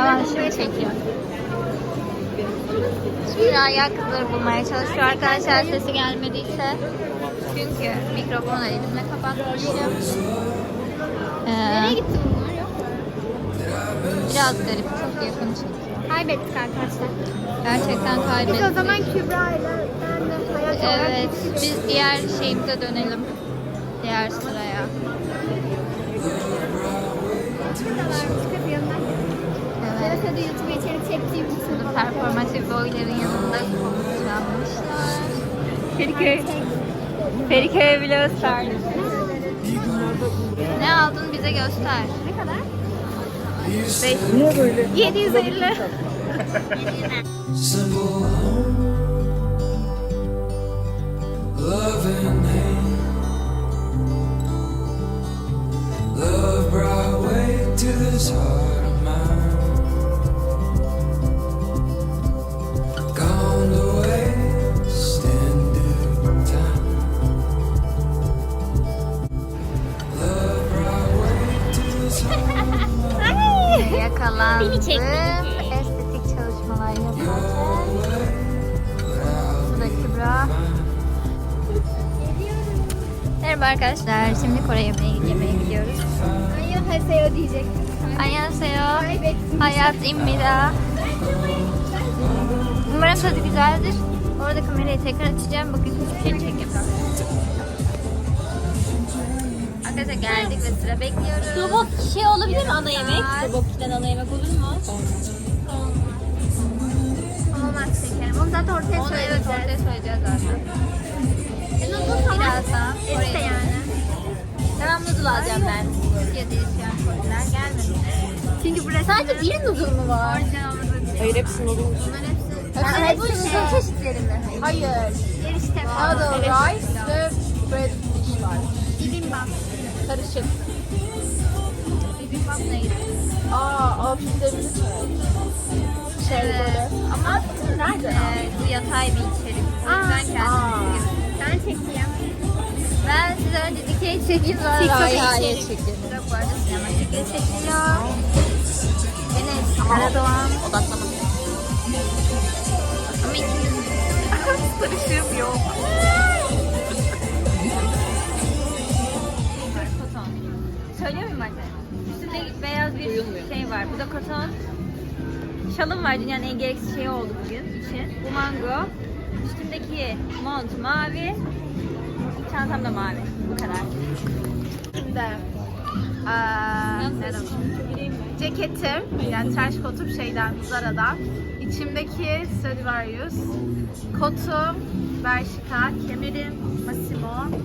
Şimdi çekiyor. Şimdi kızları bulmaya çalışıyor arkadaşlar sesi gelmediyse. Çünkü mikrofonu elimle kapatmışım. Ee, Nereye gitti bunlar yok. biraz garip, çok yakın çekiyor. Kaybettik arkadaşlar. Gerçekten Biz o kaybettik. zaman Kübra ile Evet, biz diğer şeyimize dönelim. Diğer sıraya. Şuradalarmış kız yanına. Evet. Yarasa da YouTube içerik çektiğim için. Şimdi performatif boyların yanında konuşlanmışlar. Feriköy. Feriköy bile gösterdi. Ne aldın bize göster. Ne kadar? Niye böyle? 750. Simple home, love and hate. Love brought weight to this heart mine. Yakalandım. Beni çekmedi. Estetik çalışmalar yaparken. Bu da Kübra. Merhaba arkadaşlar. Şimdi Kore yemeği yemeye gidiyoruz. Ayın Haseo diyecektim. Annyeonghaseyo. Hayat imida. Umarım tadı güzeldir. Orada kamerayı tekrar açacağım. Bugün hiçbir şey çekemiyorum. Arkadaşlar geldik ve sıra bekliyoruz. Robot şey olabilir mi ana yemek? Saat. Robot'tan ana yemek olur mu? Olmaz şekerim. Onu zaten ortaya Onu evet söyleyeceğiz. ortaya söyleyeceğiz zaten. Birazdan ette Kore'ye yani. Tamam noodle alacağım ben. Türkiye'de yaşayan Koreliler gelmedi. Çünkü burası Sadece bir noodle mu var? orijinal olmadığı için. Hayır hepsi noodle. Bunların hepsi. Hepsi hepsi noodle şey. çeşitleri mi? Hayır. Erişte falan. rice ve bread dish var. Karışık. Bibimbap neydi? Aa, outfitlerimizi çek. Şey böyle. Ama Nerede? e, bu yatay bir içerik. O yüzden kendiniz Ben çekeyim. Ben size önce dikey çekeyim sonra TikTok'a içerik. Yok bu arada sinema çekili çekiliyor. Enes Karadoğan. Odaklamadım. Ama ikimiz sarışığım yok. Söylüyor muyum anne? Üstünde beyaz bir şey var. Bu da koton. Şalım var dünyanın en gereksiz şeyi oldu bugün için. Bu mango. Üstümdeki mont mavi. Çantam da mavi. Bu kadar. Şimdi aa, ceketim yani trench kotum şeyden Zara'dan. İçimdeki Stradivarius. Kotum Bershka. Kemerim Massimo.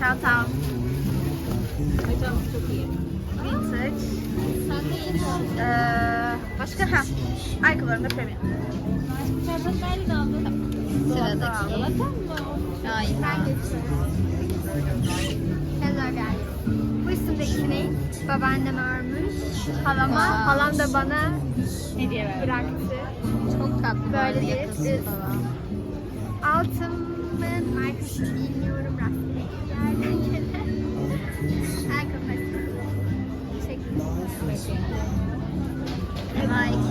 Çantam Vintage. Ee, başka ha. Ayakkabılarım da premium. Sıradaki. Hayır. Ben geçiyorum. Hello guys. Bu üstümdeki ne? Babaannem örmüş. Halama. Wow. Halam da bana Hediye ver. bıraktı. Çok tatlı. Böyle bir üst. Altımın markasını bilmiyorum rastgele yerden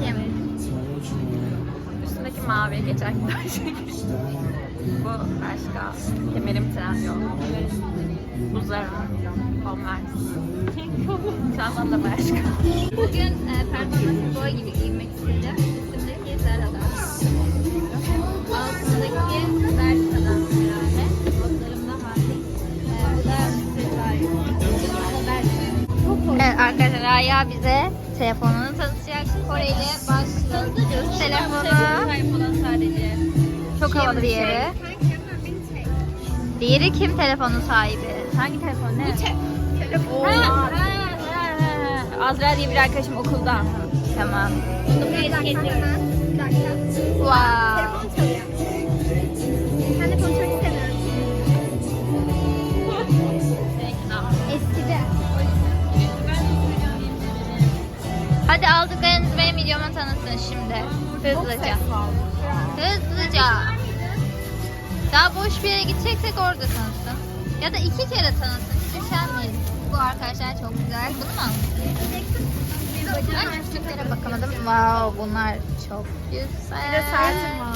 kim? Üstündeki mavi geçen gün şey. Bu başka. Kemerim Trendyol. Bu Zara. Converse. Çantam da başka. Bugün e, performatif boy gibi giyinmek istedim. Üstümdeki Zara'dan. Altındaki Bershka'dan arkadaşlar Raya bize telefonunu tanıtacak. Kore ile başlıyoruz. Telefonu. Çok havalı diğeri. diğeri? Diğeri kim telefonun sahibi? Hangi telefon ne? Telefon. Azra diye bir arkadaşım okuldan. Tamam. Bunu bir Bir. Bir dakika. Wow. Hadi aldıklarınızı benim videoma tanıtın şimdi. Hızlıca. Hızlıca. Daha boş bir yere gideceksek orada tanıtın. Ya da iki kere tanıtın. Hiç üşenmeyin. Bu arkadaşlar çok güzel. Bunu mu aldın? Ben küçüklere bakamadım. Wow bunlar çok güzel.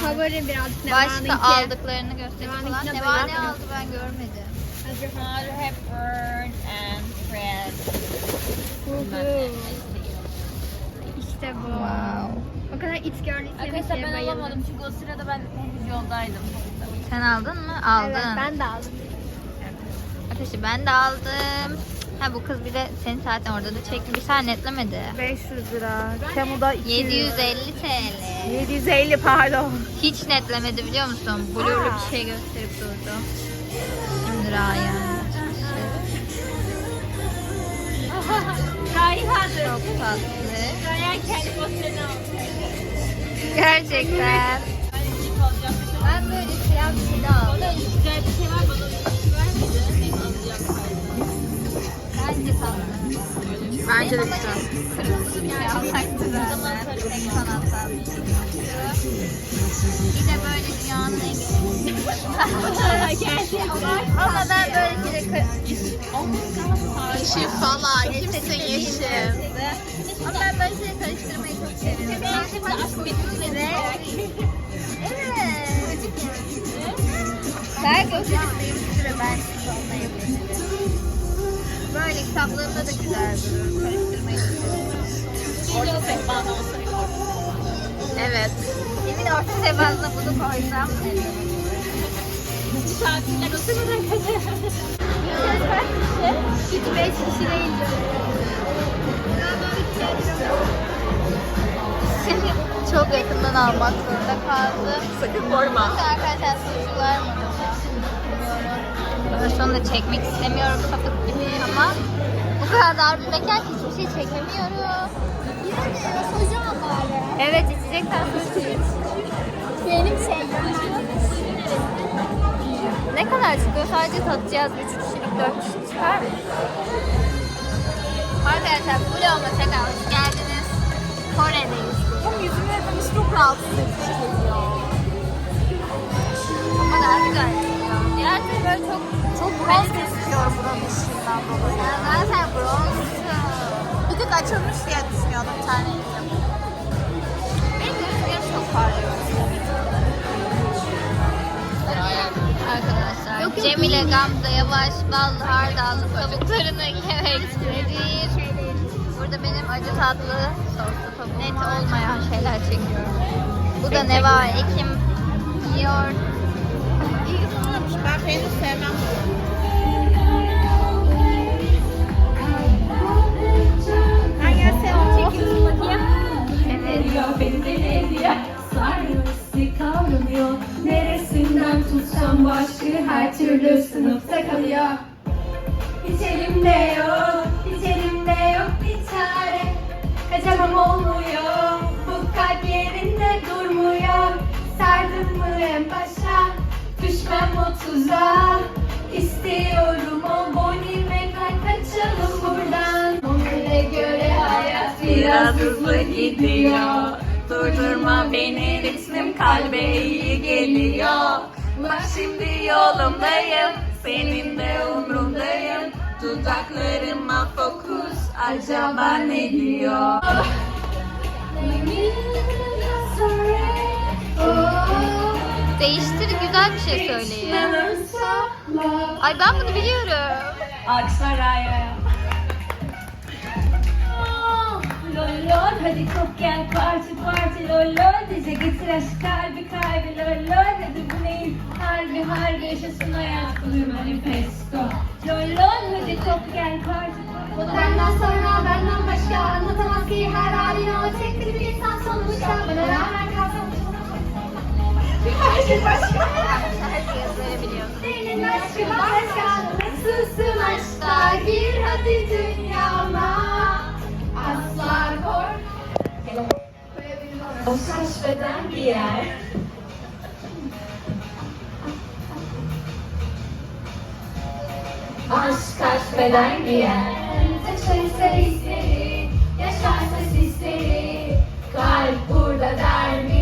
Favori birazcık Başka aldıklarını göstereyim falan. Neva'nınki Neva de ne aldı ben görmedim. Audrey Hepburn and Fred. İşte bu. Wow. O kadar it girl Arkadaşlar ben bayıldım. alamadım çünkü o sırada ben henüz yoldaydım. Sen aldın mı? Aldın. Evet ben de aldım. Arkadaşlar ben de aldım. Ha bu kız bir de seni zaten orada da çekmiş. Sen netlemedi. 500 lira. Temu'da 750 TL. 750 pardon. Hiç netlemedi biliyor musun? Blur'lu bir şey gösterip durdu. Şimdi Ryan. Harikadır. Çok tatlı. Ryan kendi aldı. Gerçekten. Ben böyle siyah bir şey de aldım. Güzel bir şey var alacağım. Bence de Ama Kırmızı bir şey alacaktı zaten. Tek sanatsal bir de böyle dünyanın en Ama ben böyle bir de Yeşil falan. Kimse yeşil. Ama ben böyle şeyleri karıştırmayı çok seviyorum. Ve Evet. Belki o bir süre ben onunla yapayım. Böyle kitaplarımda da güzel durur. Karıştırmayı çok seviyorum. Orada sehpada olsa Evet. Emin orta sefasında bunu koysam. Saatler o sırada kadar. Hiç 5 kişi değil. Çok yakından almak zorunda kaldım. Sakın. Çünkü arkadaşlar suçu var mı? Bilmiyorum. Ben şu anda çekmek istemiyorum sapık gibi ama bu kadar dar bir mekan hiçbir şey çekemiyorum. Evet içecekten su iç. Benim şey. Ne kadar çıkıyor? Sadece tadacağız. 3 kişilik 4 kişilik çıkar mı? Arkadaşlar vloguma tekrar hoş geldiniz. Kore'deyiz. Tam yüzümü yapmış çok rahatsız edici geliyor. Ama daha güzel. Diğer türlü böyle çok Çok bronz gözüküyor buranın ışığından dolayı. Ya zaten bronz. Tık açılmış diye düşünüyordum bir tane. Benim gözlerim çok parlıyor. Arkadaşlar Yok, Cemile iyi. Gamze Yavaş ballı hardallı tavuklarını yemektedir. Burada benim acı tatlı soslu tavuk net olmayan şeyler çekiyorum. Bu da Neva Ekim yiyor. İyi ısınmamış. Ben peynir sevmem. Evet. Beni deli sarıyor, isti kavramıyor Neresinden tutsam başka her türlü sınıfta kalıyor. İçerim de yok, içerim de yok bir çare. Kaçamam olmuyor, bu kalp yerinde durmuyor. Sardım mı en başa, düşmem o tuzağa. İstiyorum o bonime kaçalım buradan biraz hızlı gidiyor. Durdurma beni ritmim kalbe iyi geliyor. Bak şimdi yolumdayım Senin de umrundayım. Dudaklarıma fokus Acaba ne diyor? Değiştir güzel bir şey söyleyin. Ay ben bunu biliyorum. Aksaray'a Lol lol hadi kop gel parti parti lol lol Dize getir aşk kalbi kalbi lol lol Hadi bu neyin harbi harbi yaşasın hayat budur manifesto. Lol lol hadi kop gel parti Bunu benden sonra benden başka. Anlatamaz ki her halini. O tek bir insan sonuçta. Bana rağmen kalsam her şey başka. Senin aşkın başka. Nasılsın aşkta? Gir hadi dünyama O saç beden giyer Aşk kaç beden giyer Taşırsa hisleri Yaşarsa sisleri Kalp burada der mi?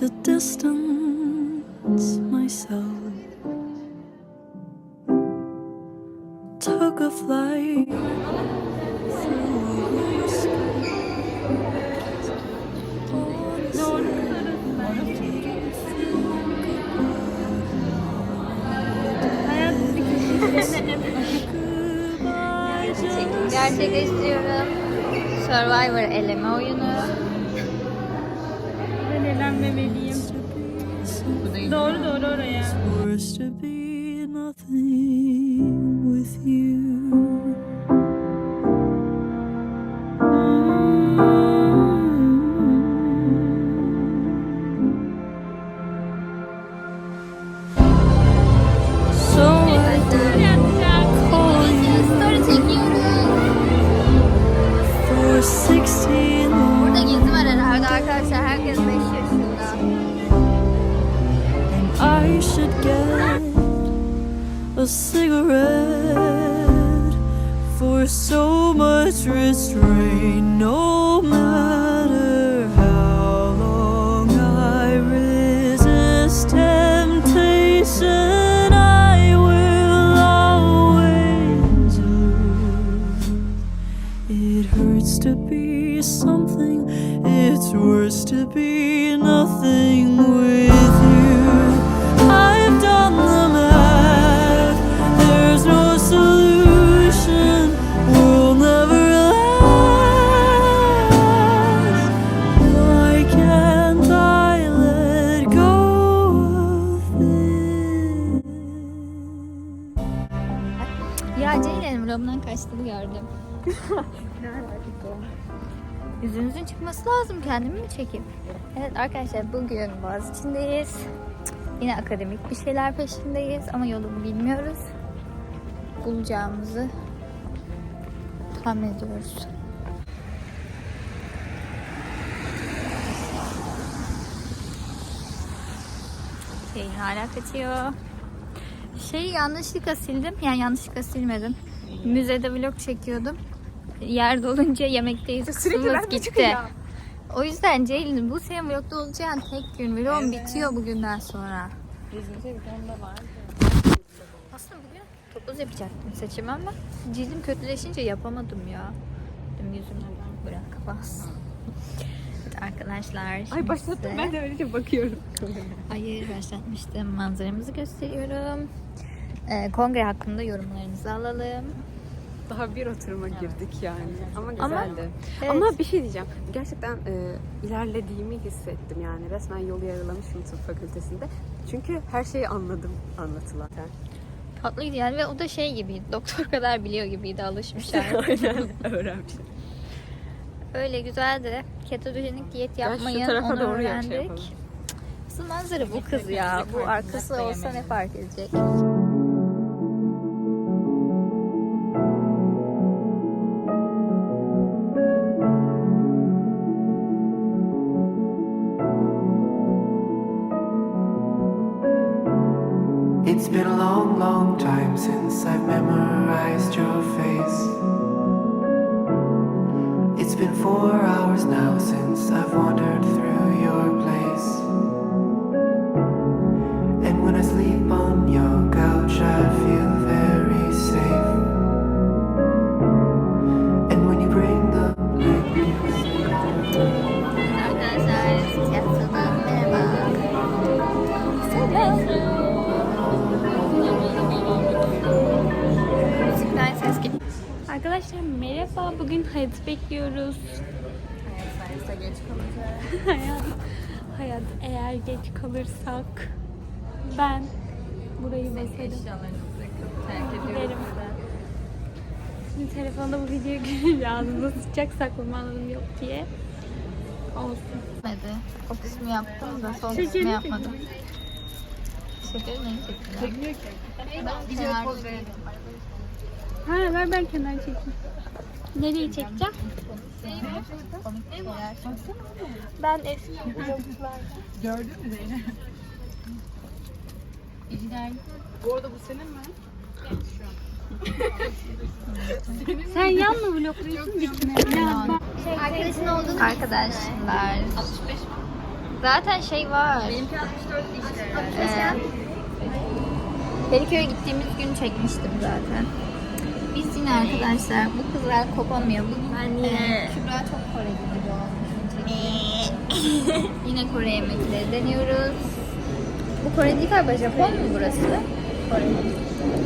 To distance myself. Took a flight through the. Survivor eleme oyunu. Doğru doğru oraya. worse a cigarette for so much restraint. No çıkması lazım. Kendimi mi çekeyim? Evet arkadaşlar bugün Boğaziçi'ndeyiz. Yine akademik bir şeyler peşindeyiz ama yolunu bilmiyoruz. Bulacağımızı tahmin ediyoruz. Şey hala kaçıyor. Şeyi yanlışlıkla sildim. Yani yanlışlıkla silmedim. Müzede vlog çekiyordum. Yer dolunca yemekteyiz. Kısmımız gitti. O yüzden Ceylin bu senin vlogda olacağın tek gün. Vlogum bitiyor bugünden sonra. Aslında bugün topuz yapacaktım saçımı ama cildim kötüleşince yapamadım ya. Dedim yüzümden bırak bas. Evet arkadaşlar. Ay başlattım ben de öylece bakıyorum. Hayır başlatmıştım. Manzaramızı gösteriyorum. Ee, kongre hakkında yorumlarınızı alalım. Daha bir oturuma girdik yani. Ama güzeldi. Evet. Ama bir şey diyeceğim. Gerçekten e, ilerlediğimi hissettim yani. Resmen yolu yarılamışım tıp fakültesinde. Çünkü her şeyi anladım anlatılarken. Tatlıydı yani ve o da şey gibi doktor kadar biliyor gibiydi alışmışlar. Aynen öğrenmişim. Öyle güzeldi. Ketojenik diyet yapmayın onu doğru şey öğrendik. yapalım. Asıl manzara bu kız ya. Bu arkası olsa ne fark edecek? Four hours now since I've wandered through Arkadaşlar merhaba. Bugün hayatı bekliyoruz. hayat, hayat eğer geç kalırsak ben burayı basarım. Giderim. Şimdi telefonda bu videoyu görünce ağzımda sıcak saklamalım yok diye. Olsun. Gitmedi. O kısmı yaptım da son Şekeri kısmı mi yapmadım. Şekeri neyi çektiler? Çekmiyor ki. Ben kenarda Ha ver ben kenar çekeyim. Nereyi çekeceğim? Ben eski vloglarda. Sen yan mı vlogluyorsun bitme? Arkadaşın olduğunu Arkadaşlar. Zaten şey var. Benimki 64 işte. Ee, Feriköy'e gittiğimiz gün çekmiştim zaten. Biz yine arkadaşlar bu kızlar kopamıyor. Bu, Ben yine- Kübra çok Kore gibi olmuş. yine Kore yemekleri deniyoruz. Bu Kore değil galiba Japon mu burası? Kore.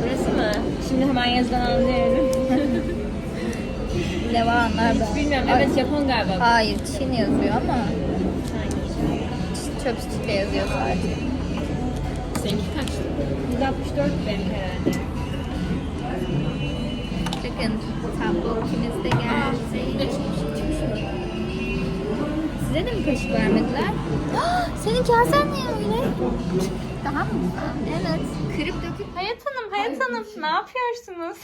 Burası mı? Şimdi hemen yazıdan anlıyorum. Levanlar ben. Bilmiyorum. Evet Japon galiba. Hayır Çin yazıyor ama çöp çiçekle yazıyor sadece. Seninki kaçtı? 164 benim herhalde. Bakın tablokimiz de geldi. Size de mi kaşık vermediler? Senin kasen ne öyle? Daha mı? Evet. Kırıp döküp Hayat Hanım, Hayat Hanım ne yapıyorsunuz?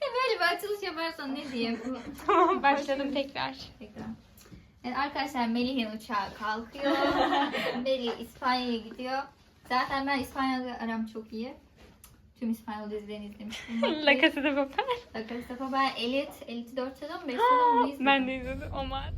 E böyle bir açılış yaparsan ne diyeyim? tamam başladım tekrar. Tekrar. Evet arkadaşlar Melih'in uçağı kalkıyor. Melih İspanya'ya gidiyor. Zaten ben İspanya'da aram çok iyi. Tüm İspanyol dizilerini izlemiştim. La Casa de Papel. La Casa de Papel, Elite, Elite 4 sezon, 5 sezon mu izledim? Ben de izledim. Omar.